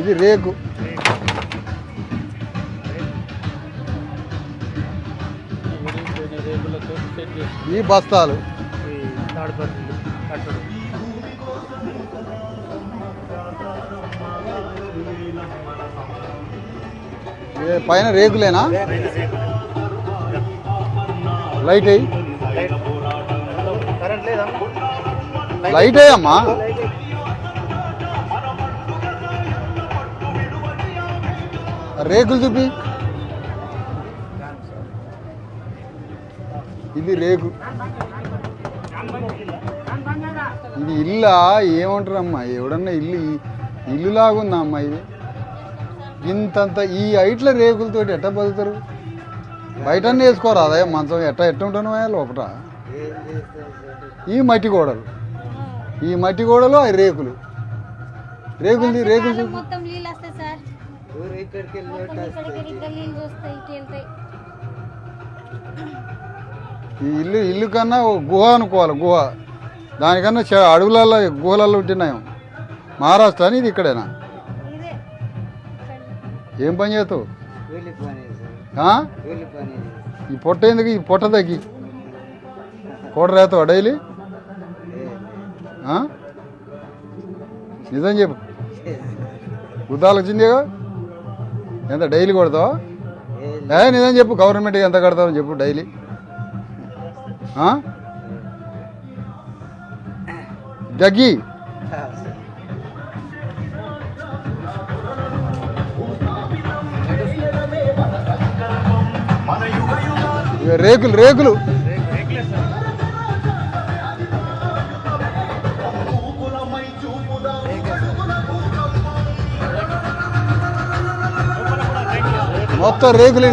ఇది రేకు. ఈ బస్తాలు. పైన రేకులేనా? లైట్ అయ్యి లైట్. అయ్యమ్మా రేకులు చూపి. ఇది రేకు. ఇది ఇల్లా? ఏమంటారమ్మా? ఎవడన్నా ఇల్లు ఇల్లు లాగుందా అమ్మా ఇది? ఇంతంత ఈ హైట్ల రేకులతోటి ఎట్ట బతుకుతారు? బయట వేసుకోరా? అదే మంచం ఎట్ట ఎట్ట ఉంటాను లోపల ఈ మట్టి గోడలు. ఈ మట్టి గోడలు ఆ రేకులు. రేకులు రేకులు ఇక్కడికి ఈ ఇల్లు ఇల్లు కన్నా ఓ గుహ అనుకోవాలి గుహ. దానికన్నా చ- అడవులలో గుహలలో ఉంటున్నాయి. మహారాష్ట్ర అని ఇది ఇక్కడేనా? ఇదే. ఏం పని చేస్తావు? ఈ పొట్ట ఎందుకు ఈ పొట్ట తగ్గి? కూడ రేతావా డైలీ? నిజం చెప్పు. గుద్దాలు వచ్చిందిగా? ఎంత డైలీ కొడతావా? ఏ నిజం చెప్పు గవర్నమెంట్ ఎంత కడతావు చెప్పు డైలీ. జగ్గి. రేకులు రేకులు. మొత్తం రేకులు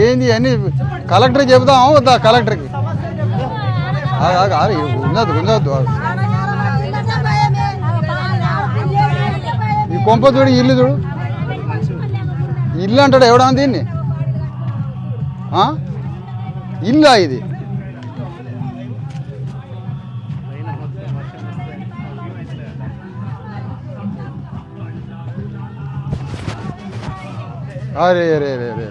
ఏంది అని కలెక్టర్ చెబుదాం వద్దా కలెక్టర్కి ఆగు, ఉండదు ఉండదు ఈ కొంప చూడు ఈ ఇల్లు చూడు. ఇల్లు అంటాడు ఎవడా దీన్ని? ఆ? ఇల్లా ఇది? అరే అరే అరే అరే.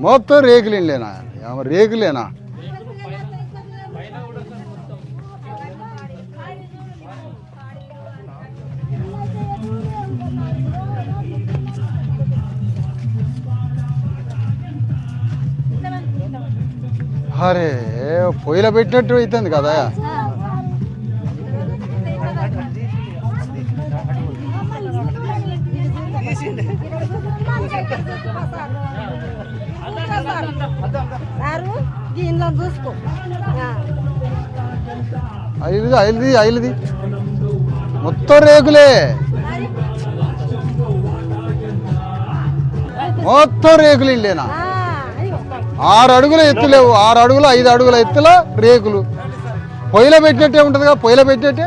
మొత్తం రేకులేనా? రేకులేనా? అరే పొయ్యిలో పెట్టినట్టు అవుతుంది కదా. సారు దీనిలో చూసుకో. మొత్తం రేకులే. మొత్తం రేకులు ఇల్లేనా? ఆరు అడుగుల ఎత్తు లేవు ఆరు అడుగుల ఐదు అడుగుల ఎత్తుల రేకులు. పొయ్యిలో పెట్టినట్టే ఉంటుందిగా పొయ్యిలో పెట్టినట్టే?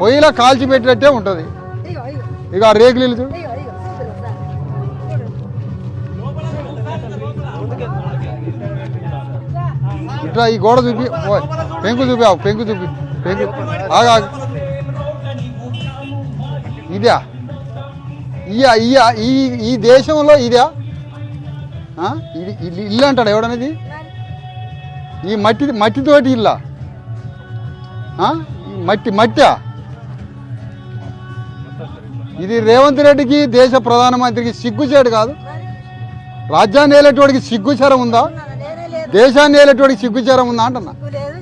పొయ్యిలో కాల్చి పెట్టినట్టే ఉంటుంది. ఇక రేగులు రేకులు ఇల్లు చూడు. ఇట్లా ఈ గోడ చూపి. పెంకు చూపి పెంకు చూపి పెంకు. ఆగా ఇదా ఇయ్యా ఇయ్యా ఈ ఈ దేశంలో ఇదా ఇది ఇల్లు అంటాడు ఎవడనేది? ఈ మట్టి మట్టితోటి ఇల్లా? మట్టి మట్టా ఇది రేవంత్ రెడ్డికి దేశ ప్రధానమంత్రికి సిగ్గుచేడు కాదు. రాజ్యాన్ని ఏలేటోడికి సిగ్గుచరం ఉందా? దేశాన్ని ఏలేటోడికి సిగ్గుచరం ఉందా అంటున్నా.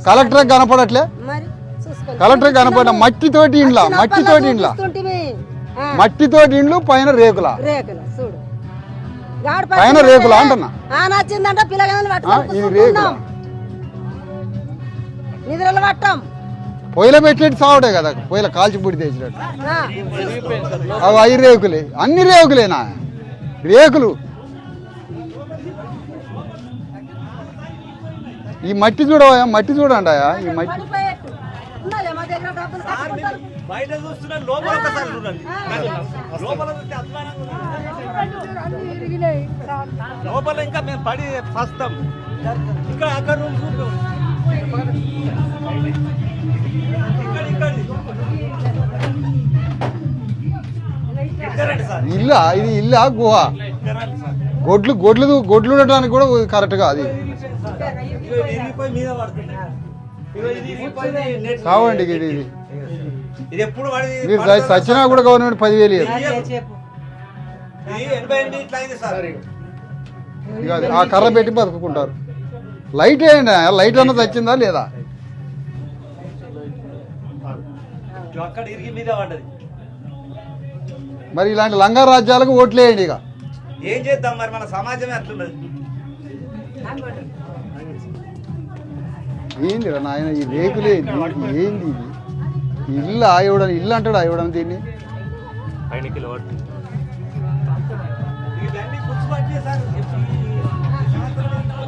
కలెక్టర్ కనపడట్లే. కలెక్టర్ కనపడ్డ మట్టితోటి ఇండ్ల మట్టితోటి ఇండ్ల. మట్టితోటి ఇండ్లు పైన రేకుల? పైన రేకులా అంటున్నా? ఇది. నిద్రలు పట్టాం. పొయ్యిల పెట్టేటి సావుడే కదా పొయ్యిల కాల్చిపూడి తెచ్చినట్టు. అవి అవి రేకులే అన్ని రేకులేనా? రేకులు. ఈ మట్టి చూడవా మట్టి చూడండి ఆయా ఈ మట్టి లోపల ఇంకా మేము పడి ఫస్తాం. ఇక్కడ అక్కడ రూమ్ చూపాం ఇల్లా? ఇది ఇల్లా? గుహ? గొడ్లు గొడ్లు గొడ్లు ఉండటానికి కూడా కరెక్ట్గా అది. కావండి ఇది ఇది. మీరు కూడా గవర్నమెంట్ పదివేలు ఇక ఆ కర్ర పెట్టి బతుకుంటారు లైట్ వేయండి లైట్ అన్నది వచ్చిందా లేదా మరి ఇలాంటి లంగా రాజ్యాలకు ఓట్లు వేయండి ఇక. ఏం చేద్దాం మరి? మన సమాజమే అట్లున్నది. ఏంది రా నాయన ఈ రేకులే ఏంది? ఇది? ఇల్లు ఇవ్వడం ఇల్లు అంటాడు ఇవ్వడం దీన్ని.